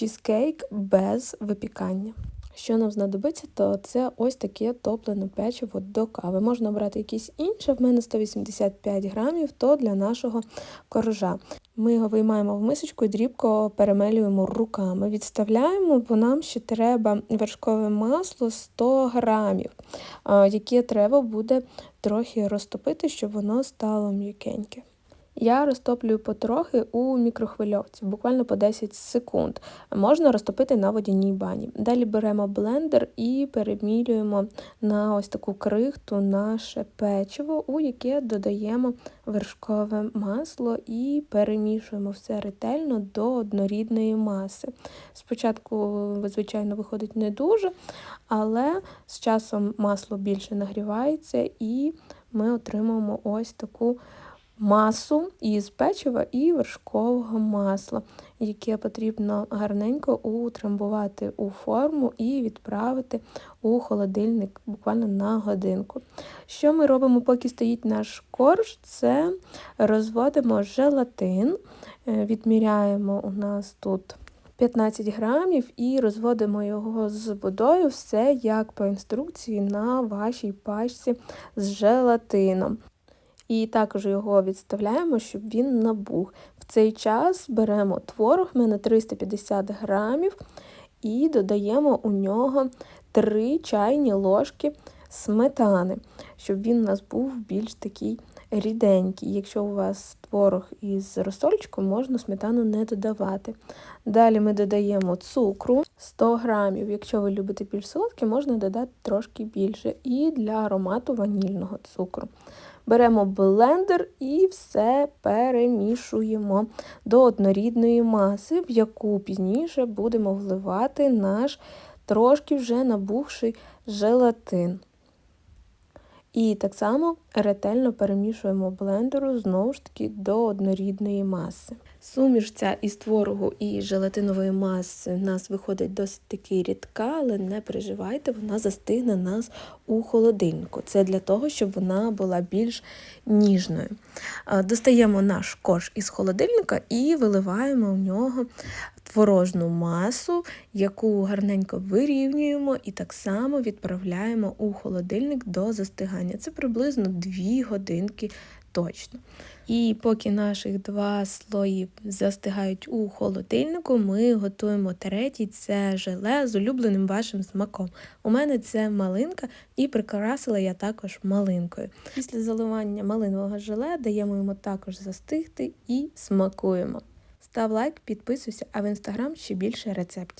чізкейк без випікання. Що нам знадобиться, то це ось таке топлене печиво до кави. Можна брати якесь інше, в мене 185 грамів, то для нашого коржа. Ми його виймаємо в мисочку і дрібко перемелюємо руками. Відставляємо, бо нам ще треба вершкове масло 100 грамів, яке треба буде трохи розтопити, щоб воно стало м'якеньке. Я розтоплюю потрохи у мікрохвильовці, буквально по 10 секунд. Можна розтопити на водяній бані. Далі беремо блендер і перемілюємо на ось таку крихту наше печиво, у яке додаємо вершкове масло і перемішуємо все ретельно до однорідної маси. Спочатку, звичайно, виходить не дуже, але з часом масло більше нагрівається, і ми отримаємо ось таку масу із печива і вершкового масла, яке потрібно гарненько утрамбувати у форму і відправити у холодильник буквально на годинку. Що ми робимо, поки стоїть наш корж? Це розводимо желатин, е, відміряємо у нас тут. 15 грамів і розводимо його з водою, все як по інструкції на вашій пачці з желатином. І також його відставляємо, щоб він набух. В цей час беремо творог, в мене 350 грамів, і додаємо у нього 3 чайні ложки сметани, щоб він у нас був більш такий ріденький. Якщо у вас творог із розсольчиком, можна сметану не додавати. Далі ми додаємо цукру 100 грамів. Якщо ви любите більш солодке, можна додати трошки більше. І для аромату ванільного цукру. Беремо блендер і все перемішуємо до однорідної маси, в яку пізніше будемо вливати наш трошки вже набухший желатин. І так само ретельно перемішуємо блендеру знову ж таки до однорідної маси. Суміш ця із творогу і желатинової маси в нас виходить досить таки рідка, але не переживайте, вона застигне нас у холодильнику. Це для того, щоб вона була більш ніжною. Достаємо наш кош із холодильника і виливаємо в нього творожну масу, яку гарненько вирівнюємо і так само відправляємо у холодильник до застигання. Це приблизно 2 годинки точно. І поки наших два слої застигають у холодильнику, ми готуємо третій це желе з улюбленим вашим смаком. У мене це малинка, і прикрасила я також малинкою. Після заливання малинового желе даємо йому також застигти і смакуємо. Став лайк, підписуйся, а в інстаграм ще більше рецептів.